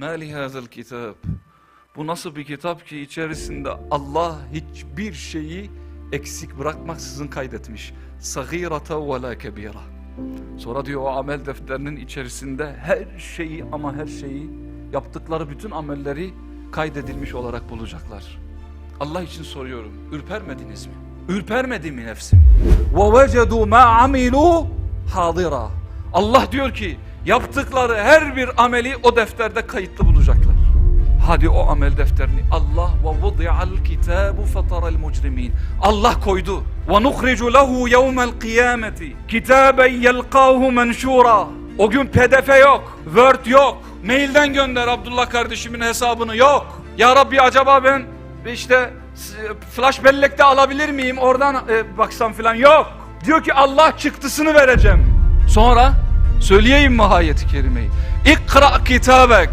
Meli hazıl kitap. Bu nasıl bir kitap ki içerisinde Allah hiçbir şeyi eksik bırakmaksızın kaydetmiş. Sagirata ve la kebira. Sonra diyor o amel defterinin içerisinde her şeyi ama her şeyi yaptıkları bütün amelleri kaydedilmiş olarak bulacaklar. Allah için soruyorum. Ürpermediniz mi? Ürpermedi mi nefsim? Ve vecedu ma amilu hadira. Allah diyor ki yaptıkları her bir ameli o defterde kayıtlı bulacaklar. Hadi o amel defterini Allah ve vudi'al kitabu fataral mujrimin. Allah koydu. Ve nukhricu lehu yevmel kıyameti kitaben yelqahu menşura. O gün pdf yok, word yok. Mailden gönder Abdullah kardeşimin hesabını yok. Ya Rabbi acaba ben işte flash bellekte alabilir miyim? Oradan e, baksam falan yok. Diyor ki Allah çıktısını vereceğim. Sonra söyleyeyim mi ayeti kerimeyi? İkra kitabek.